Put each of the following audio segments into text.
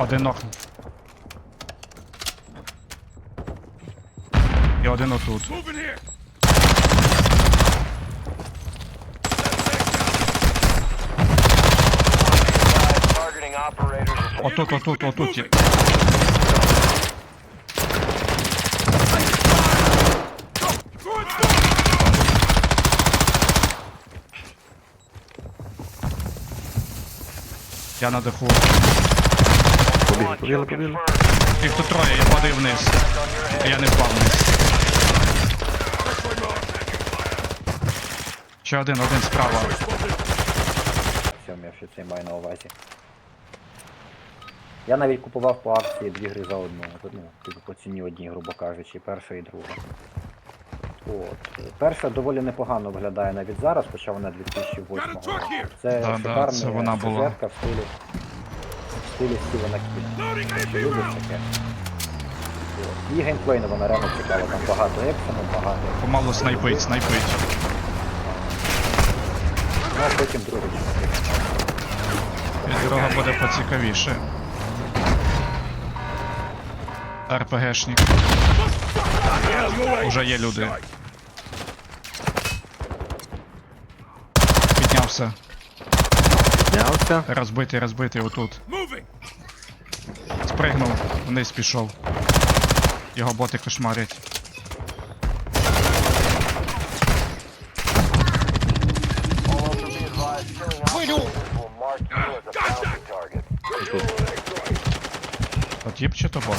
Один нокнув. І один отут. Отут, отут, отут. Я на даху. Побігли, побігли, побігли. Їх тут троє, я падаю вниз. On. Я не впав вниз. Ще один, один справа. Всьому я ще це маю на увазі. Я навіть купував по акції дві гри за одну. Ну, типу по ціні одній, грубо кажучи, перша і друга. От. Перша доволі непогано виглядає навіть зараз, хоча вона 2008 року. Це Да, да, шикарна це вона була. сюжетка в стилі, Стівена Кіна. Якщо таке. І геймплейна вона реально цікава, там багато екшену, багато. Помалу снайпить, снайпить. Ну а потім друга частина. І дорога буде поцікавіше. РПГшник. Уже є люди. Піднявся. Знявся. Розбитий, розбитий отут. Moving. Спригнув, вниз пішов. Його боти кошмарять. То тіп чи то бот?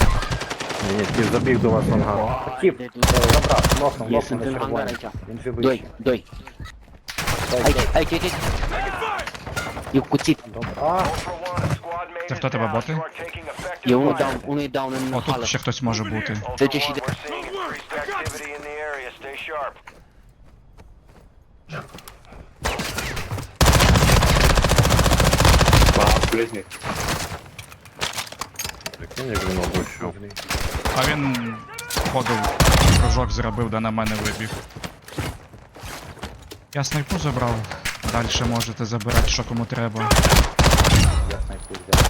Ні, ні, ті забіг до вас в ангар. Хотів, е, забрав, нокнув, Есть нокнув на червоний. Він живий. Дой, дой. Ай, ай, ай, ай. І в куті. Добре. А, Це хто тебе, боти? І вони даун, вони даун на О, тут ще хтось може бути. Ultra Це One, ті, що we're seeing increased activity in the area. Stay sharp. Прикинь, як він обущав. А він походу кружок зробив, де на мене вибіг. Я снайпу забрав. Далі можете забирати, що кому треба. я снайпу взяв.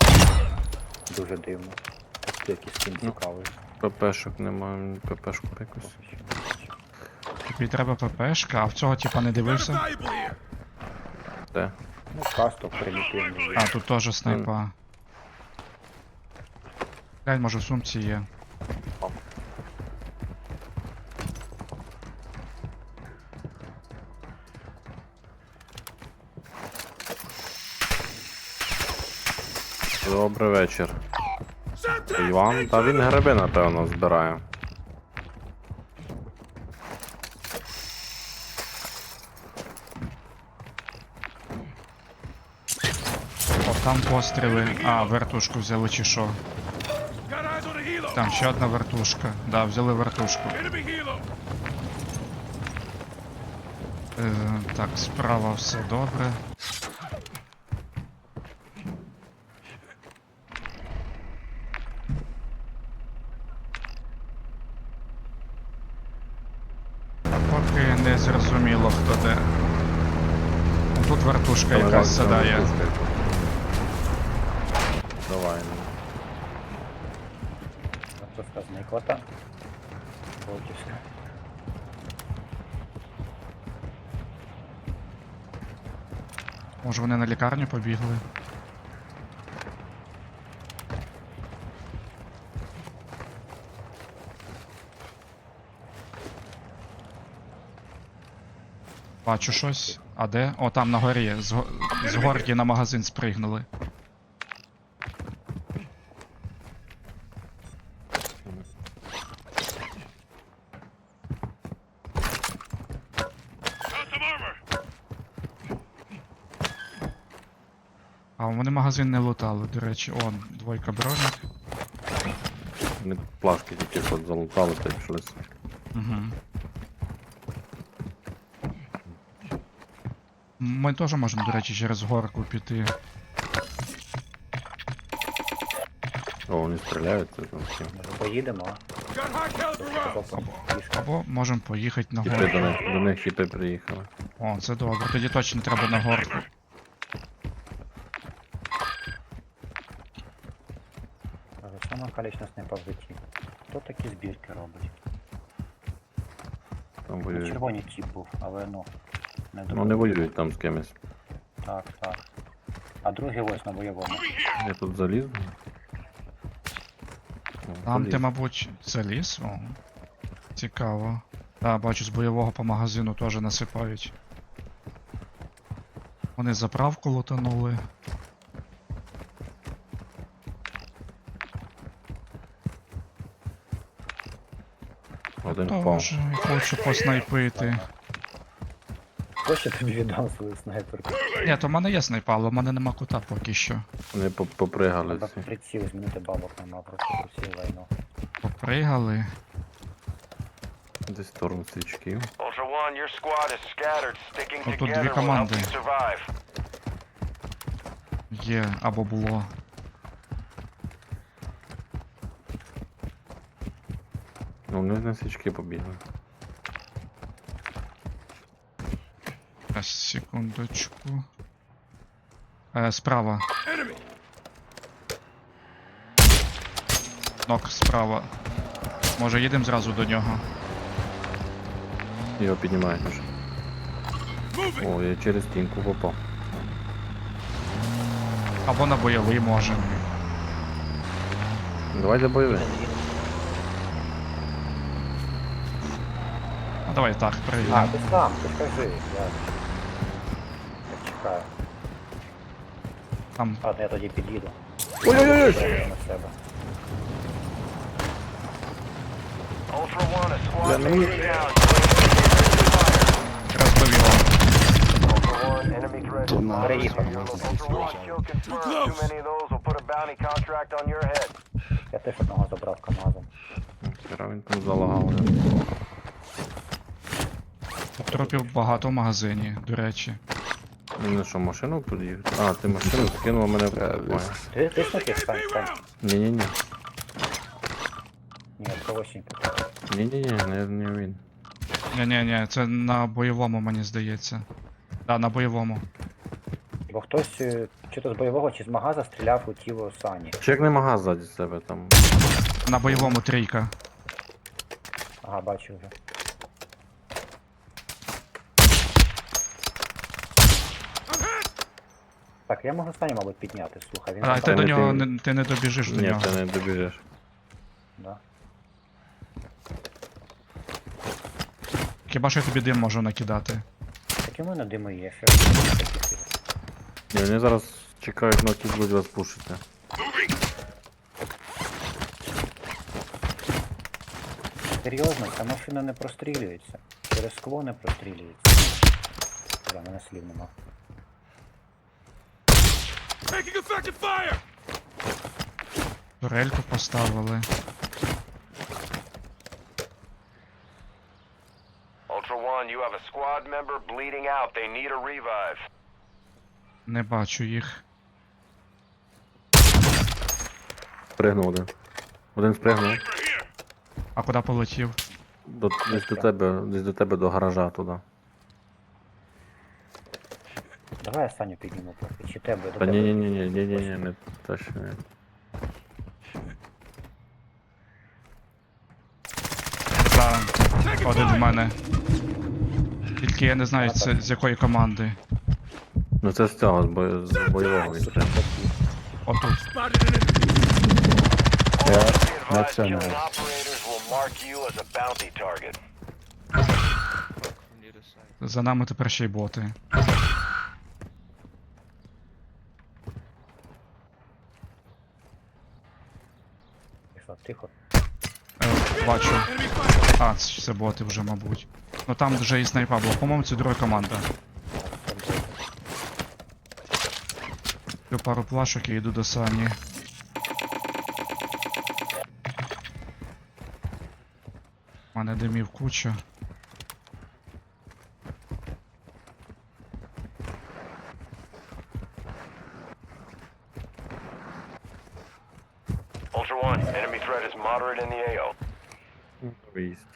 Дуже дивно. якісь якийсь ну, цікавий. ППшок немає, ППшку якусь. Тобі треба ППшка, а в цього типа не дивився. Де? Ну, касток примітивний. А, тут теж снайпа. Глянь, може в сумці є. Добрий вечір. Іван, та він гриби, напевно, збирає. О, там постріли. А, вертушку взяли чи що. Там ще одна вертушка. Да, взяли вертушку. Е, так, справа все добре. Поки не зрозуміло хто де. Тут вертушка якась сідає. Давай. ну. Просто зникла там. Болтівська. Може вони на лікарню побігли? Бачу щось. А де? О, там на горі. З, з горки на магазин спригнули. А вони магазин не лутали, до речі. О, двойка бронік. Вони плашки тільки залутали та й пішли. Угу. Ми теж можемо, до речі, через горку піти. О, вони стріляють, це там. Може поїдемо? Або можемо поїхати на горку. до них, до них хіпи приїхали. О, це добре. Тоді точно треба на горку. Сама калічна снайпа в житті. Хто такі збірки робить? Там Ну, воюють. червоний тіп був, але ну. Не Ну не воюють там з кимось. Так, так. А другий ось на бойовому. Я тут заліз. Там ти, мабуть, заліз? О, цікаво. Так, бачу, з бойового по магазину теж насипають. Вони заправку лутанули. Один впав. Хочу поснайпити. Хоче тобі віддам свою снайперку. Ні, то в мене є снайпа, але в мене нема кута поки що. Вони по- попригали Треба всі. приціл змінити бабок нема, просто приціл лайно. Попригали. Десь в сторону свічків. Ultra One, your squad is scattered. Sticking Ну, тут дві together will help команди. you survive. Є або було. Ну, вони на свічки побігли. Зараз, секундочку. Е, справа. Нок справа. Може їдемо зразу до нього. Його піднімають вже. О, я через стінку попав. Або на бойовий можемо. Давай за бойовий. Ну давай так, А, прийдемо. ти сам, ти скажи, я. Я чекаю. Там Ладно, я тоді під'їду. Ой-ой-ой! На себе. Ultra One, a squad Yeah, mate is down. Розбив його. Ultra One, enemy threat. Ultra One, kill confirmed. Too many of those will put a bounty contract on your head. Я теж одного забрав КамАЗом. Хера він там залагав. Тропів багато в магазині, до речі. На що, машину під'їхав? А, ти машину скинула мене в. Ти, ти ж таки стань, стань. Ні-ні-ні. Ні, це очень Ні-ні-ні, не, не він. Ні-ні-ні, це на бойовому, мені здається. Да, на бойовому. Бо хтось е, чи то з бойового, чи з магаза стріляв у тіло Сані. Чек не магаз ззаді себе там. На бойовому трійка. Ага, бачу вже. Так, я можу Саню, мабуть, підняти, слухай. Він А, там ти до нього не, ти не добіжиш до Ні, нього. ти не добіжиш. Да. Хіба що я тобі дим можу накидати. Так і в мене дими є, що я такі. Ні, вони зараз чекають, ноки будуть вас пушити. Серйозно, ця машина не прострілюється. Через скло не прострілюється. Да, мене слів нема. Турельку поставили. Ultra One, you have a squad member bleeding out. They need a revive. Не бачу їх. Спригнув один. Один спригнув. А куди полетів? До, десь до тебе, десь до тебе до гаража туди. Давай я Саню підніму поки. Чи тебе до Та тебе? ні, ні, ні, ні, ні, ні, ні, не ще не. Да, один в мене. Тільки я не знаю, це з якої команди. Ну це з цього, з, бо... з бойового він. Отут. Spotted an enemy. Always be advised, that's so killing nice. operators will mark you as a bounty target. За нами тепер ще й боти. Бачу. А, це боти вже, мабуть. Ну там вже і снайпа була. По-моєму, це друга команда. П'ю пару плашок і йду до Сані. У мене димів куча.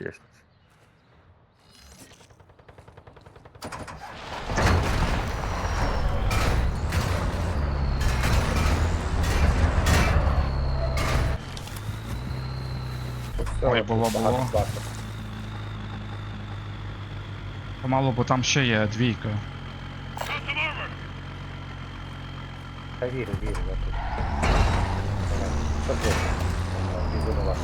естественно. Ой, було, багато було. класу. Помалу, бо там ще є двійка. Та вірю, вірю, я тут. Що ти? Візу до вас.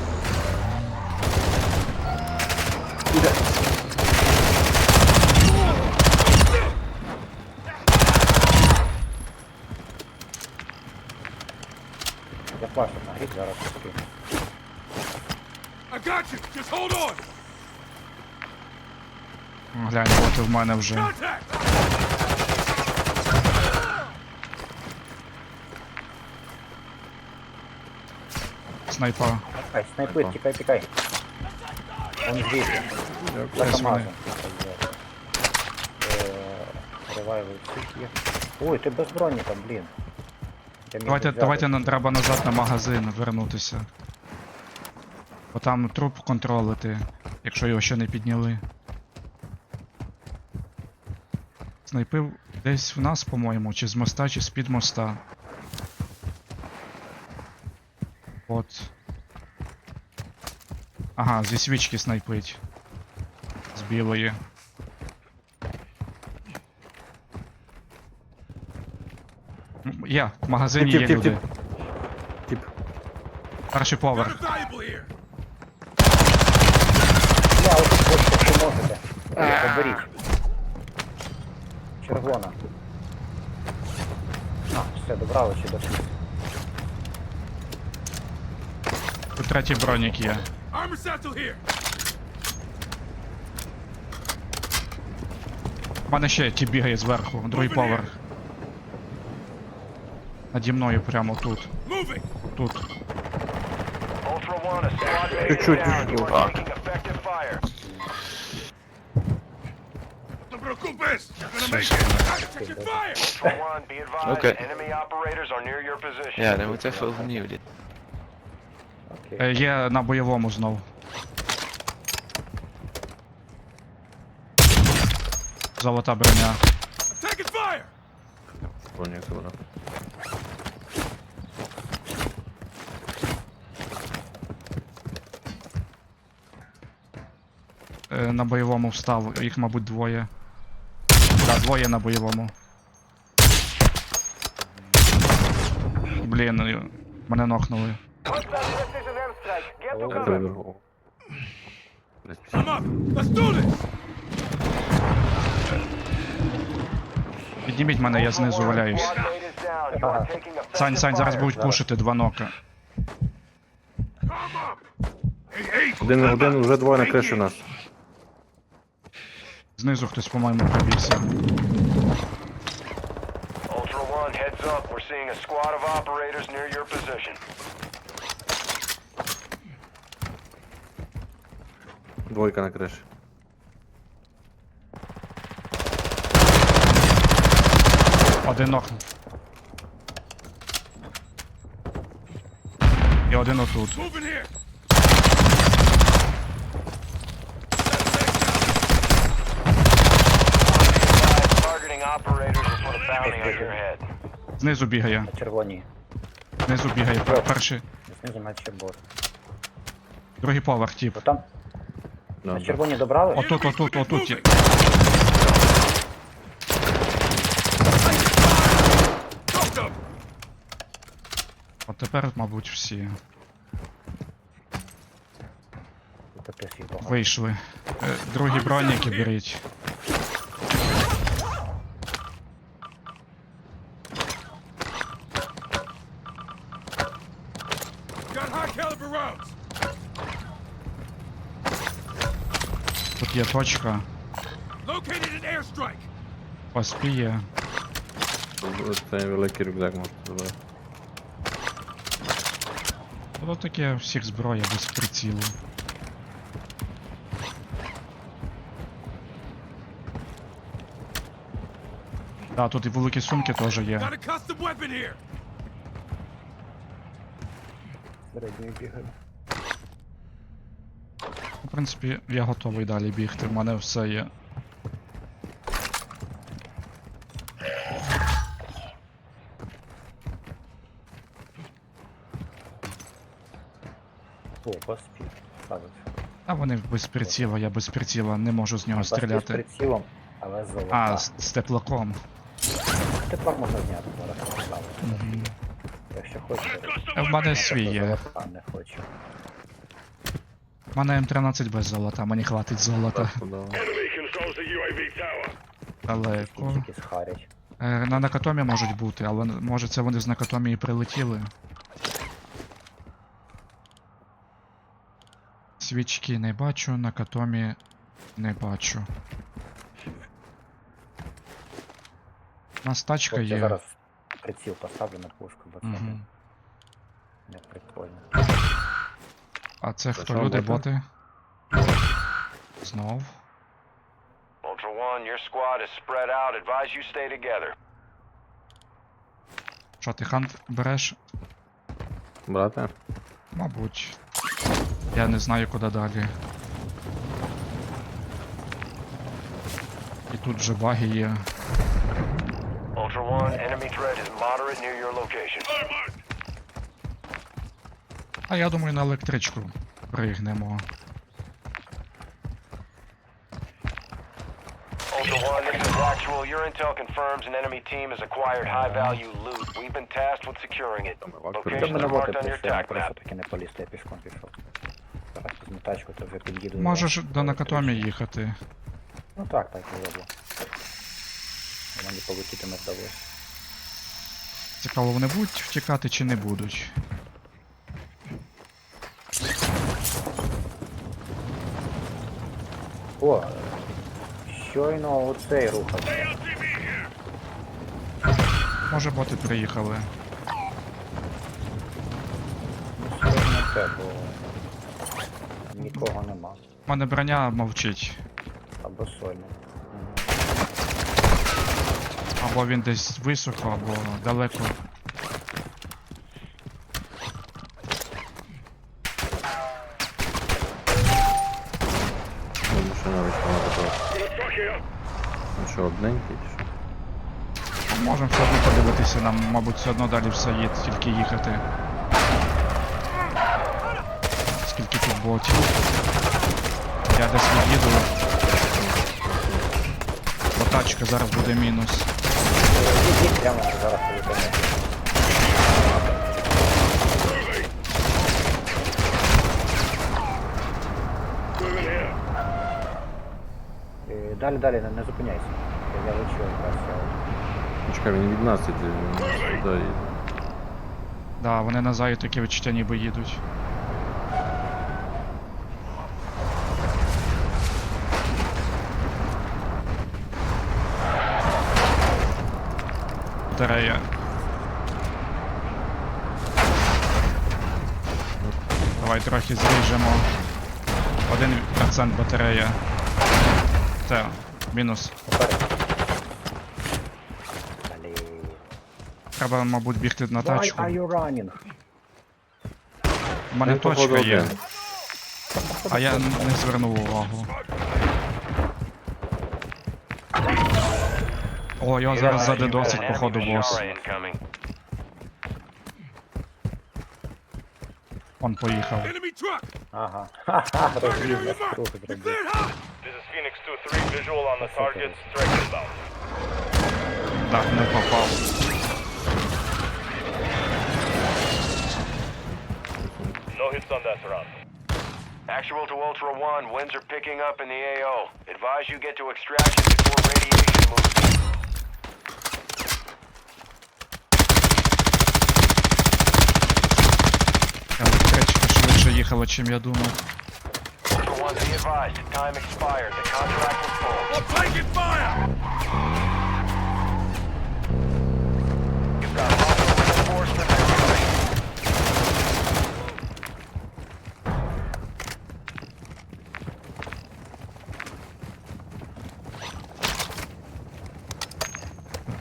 Я плашу нагріб, зараз таки. I got you. Just hold on. Глянь, от в мене вже. Contact. Снайпа. Ай, снайпер, тікай, тікай. Он звідти. За. КамАЗом. Всіх є. Ой, ти без броні там, блін. Я міг Давайте, взяти. давайте нам треба назад на магазин вернутися. Бо там труп контролити, якщо його ще не підняли. Снайпив десь в нас, по-моєму, чи з моста, чи з-під моста. От. Ага, зі свічки снайпить. З білої. Є, в магазині Тіп, є тіп, люди. Тіп. Перший поверх. Я от бочку, що можете. Поберіть. Червона. А, все, добрали чи дошли. Тут третій бронік є. Armor satchel here. У мене ще ті бігає зверху, другий поверх. Наді мною прямо тут. Moving. Тут. Ultra One, a squad mate is Чуть-чуть, down. You чуть-чуть. are taking effective fire. No te preocupes. You're gonna make it. Check your fire. Ultra One, be advised, Okay. enemy operators are near your position. Ja, dan moet even overnieuw dit. Окей. Е, є на бойовому знов. Золота броня. Бронік забрав. Е, на бойовому встав. Їх, мабуть, двоє. Да, двоє на бойовому. Блін, е, мене нокнули. О, Я вибігав. Блядь, I'm up. Let's do this. Підніміть мене, я знизу валяюсь. Сань, Сань, зараз будуть пушити два нока. Один, один, вже двоє на криші у нас. Знизу хтось, по-моєму, пробігся. Ultra One, heads up. We're seeing a squad of operators near your position. Двойка на криші. Один нок. І один отут. Targeting operators will put a bounty on your head. Знизу бігає. На червоній. Знизу бігає. Пер- Перший. Знизу наче бот. Другий поверх, тип. Бо там на да. червоні добрали? Отут, отут, отут. є. От тепер, мабуть, всі їх багато. вийшли. Е, Другі броніки беріть. Got high caliber rounds. Тут є точка. Поспіє. Це великий рюкзак можна забрати. Тут таке всіх зброя без прицілу. Да, тут і великі сумки теж є. Середньою бігаю. Принципі, я готовий далі бігти, в мене все є. О, поспів. А вони без приціла, я без приціла не можу з нього Бачите, з стріляти. прицілом, але з. А, з, з теплаком. Теплак можна зняти зараз. Мгм. Якщо хочете. А В мене свій є. Не хочу. У мене М13 без золота, мені хватить золота. Далеко. Е, На накатомі можуть бути, але може це вони з накатомі і прилетіли. Свічки не бачу, накатомі не бачу. У нас тачка От я є. зараз приціл поставлю на пушку, бо це Угу. не прикольно. А це Це хто що, люди, боти? боти? Знов. Ultra One, your squad is spread out. Advise you stay together. Що ти хант береш? Брате? Мабуть. Я не знаю, куди далі. І тут же баги є. Ultra One, enemy threat is moderate near your location. А я думаю, на електричку пригнемо. Actual. Your intel confirms an enemy team has acquired high-value loot. We've been tasked with securing it. Там вак До Location is marked on your attack map. таки не поліз, я пішком пішов. Зараз візьму тачку, то вже під'їду. Можеш до накатомі їхати. Ну так, так, і роблю. Мені полетіти не вдалося. Цікаво, вони будуть втікати чи не будуть. О, щойно оцей рухався. Може боти приїхали. Ну, щойно це, бо нікого нема. У мене броня мовчить. Або сольник. Або він десь високо, або далеко. Ну, машина вийшла на такого. Truck here. Ну що, одненький чи що? Можемо все одно подивитися, нам, мабуть, все одно далі все є, тільки їхати. Скільки тут ботів. Я десь від'їду. Бо тачка зараз буде мінус. Їдь прямо зараз. Е, Далі, далі, не, не зупиняйся. Я якраз. я- Чекай, він від нас іде, він їде. Да, вони на заю таке відчуття ніби їдуть. Батарея. Давай трохи зріжемо. Один процент батарея. Це, мінус. Треба, мабуть, бігти на Why тачку. are you running? У мене походу, точка є. один. А я не звернув увагу. О, його зараз задедосить, походу, бос. Он поїхав. Enemy truck. Ага. Ха-ха, розвів нас круг зробив. Hot. This is Phoenix 2-3, visual on the target, strike inbound. Так, не попав. No hits on that round. Actual to Ultra One, winds are picking up in the AO. Advise you get to extraction before radiation moves. Електричка швидше їхала, чим я думав. Ultra One, be advised, time expired. The contract was full. I'm taking fire.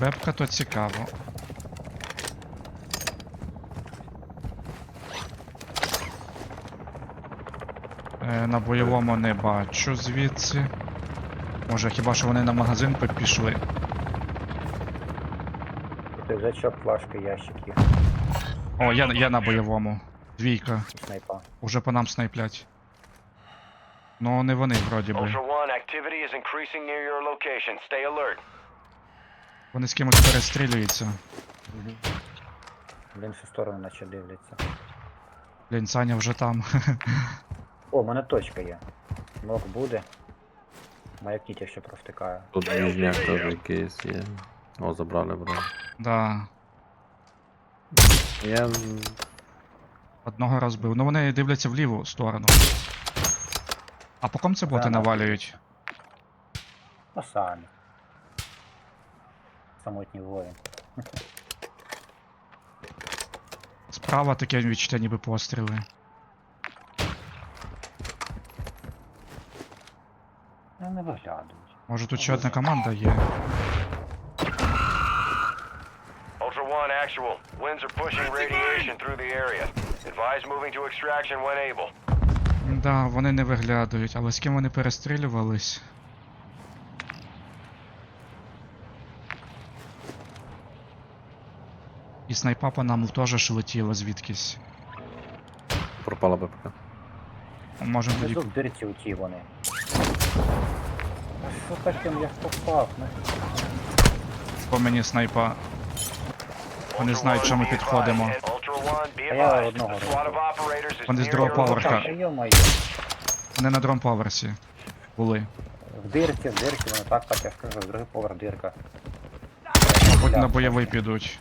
Вебка то цікаво. Е, на бойовому не бачу звідси. Може хіба що вони на магазин пішли. Рюкзачок, флажки, ящики, О, я, я на бойовому. Двійка. снайпа. Уже по нам снайплять. Ну, не вони вроді би. Ultra One, activity is increasing near your location. Stay alert. Вони з кимось перестрілюються. В іншу сторону наче дивляться. Блін, Саня вже там. О, в мене точка є. Нок буде. Маякніть, якщо провтикаю. Тут ближняк теж якийсь є. О, забрали, бро. да. Я Одного розбив. Ну вони дивляться в ліву сторону. А по ком це боти Да, навалюють? Ну самі. Самотній воїн. Справа таке відчуття ніби постріли. Ну не виглядають. Може тут ще одна команда є. Ultra One, actual. Winds are pushing radiation through the area. Advise moving to extraction when able. Да, вони не виглядають, але з ким вони перестрілювались? Снайпа по нам теж ж летіла звідкись. пропала БПК. Може тоді. В дирці у ті вони. А що таким я попав? Ну, по мені снайпа. Вони знають, що ми підходимо. я одного Вони з другого поверха. Та йо-моє. Вони на дрон поверсі були. В дирці, в дирці, вони так, так, я ж кажу, другий поверх дирка. Мабуть, на бойовий підуть.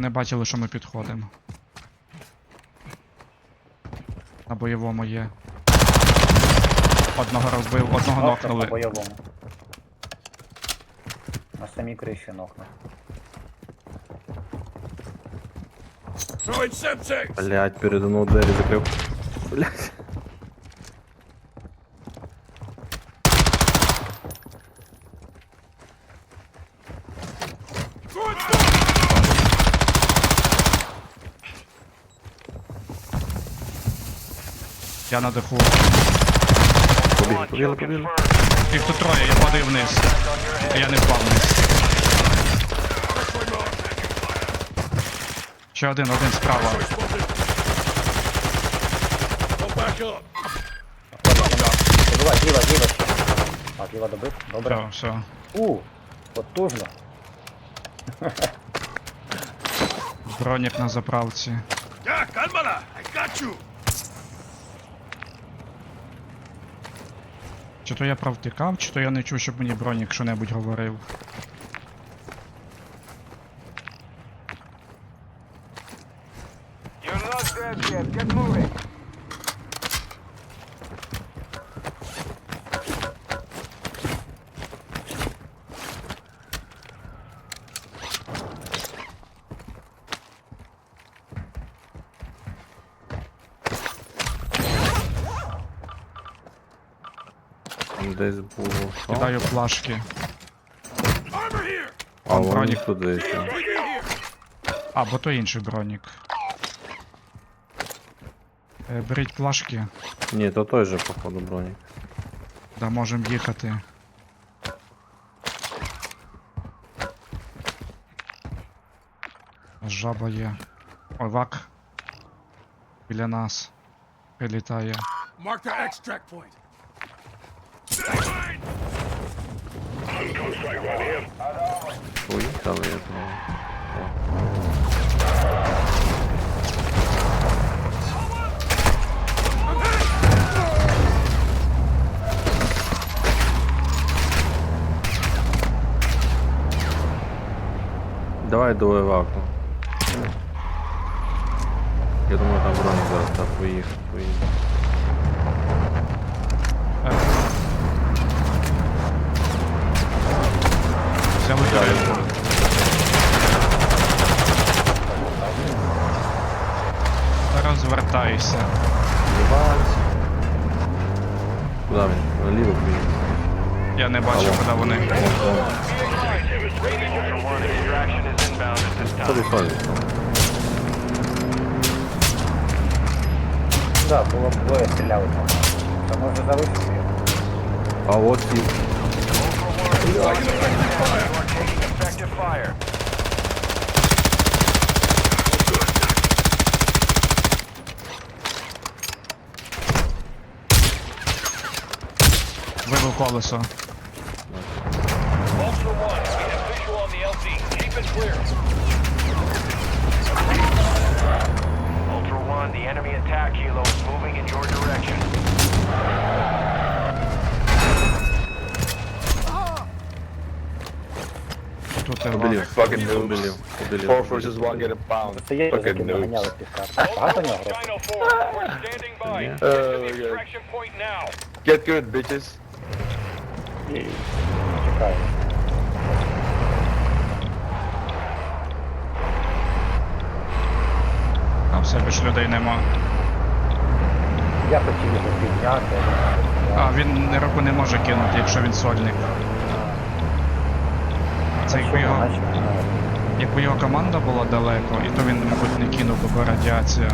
Вони бачили, що ми підходимо. На бойовому є. Одного розбив, одного Нокнув на бойовому. На самій криші нокнув. Блять, передо мною двері закрив. Блять. Я на даху. Побігли, побігли, побігли. Їх тут троє, я падаю вниз. Head. Я не впав вниз. Ще один, один справа. Добивай, зліва, зліва ще. А, зліва добив? Добре. Все, все. У, потужно. Бронік на заправці. Yeah, calmala! I got you! Чи то я правтикав, чи то я не чув, щоб мені бронік що-небудь говорив. You're not dead yet. Get moving. Десь було. Що? Кидаю плашки. А бронік. here! А, бо то інший бронік. Е, Беріть плашки, Ні, то той же, походу, бронік. да можемо їхати. Жаба є. Ой, вак. Біля нас. Прилітає. Mark the extract point. Поїхали, я думаю. Давай до еваку. Я думаю, там бронік зараз так поїхав, поїде. Е. Взяли тарілку. Розвертайся. Куди він? Наліво поїхав. Я не бачу, куди вони. Time. sorry. Да, було б двоє стріляли там. Це може залишити. А от і taking Effective fire. Вибив колесо. Ultra One. Keep it clear. Ultra One, the enemy attack helo is moving in your direction. Е, Побілів. Fucking Побілів. noobs. Побілів. Four versus one, get a pound. Це є, Fucking ким noobs. під карту. Багато нього грошей? Dino 4, we're standing by. Yeah. Get Uh, yeah. extraction point now. Get good, bitches. Чекаю. А все, більш людей нема. Я хотів його підняти. А, він руку не може кинути, якщо він сольник. Це якби його, якби його команда була далеко, і то він, мабуть, не кинув би радіація.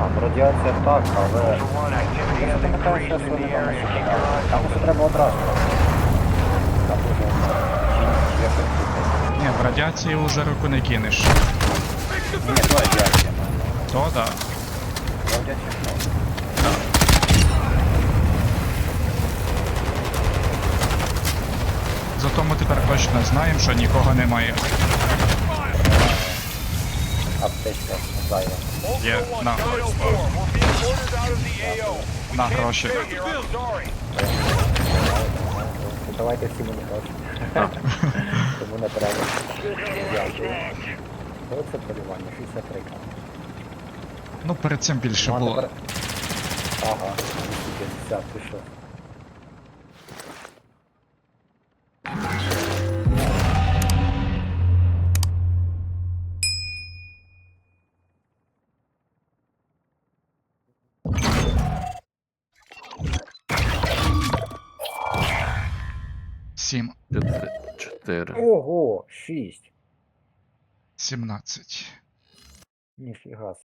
А, радіація так, але... Я пам'ятаю, що вони там Там усе треба одразу. Там. Ні, в радіації вже руку не кинеш. Ні, то радіація. То да. Зато ми тепер точно знаємо, що нікого немає. Аптечка зайва. Є на, Dino 4, we're being ordered out of the AO. We на гроші. Давайте всі мені гроші. Тому не треба. Дякую. Оце полювання, 63 к Ну, перед цим більше Ну, було. Ага, 250, ти 4. Ого, 6. 17. Нифига.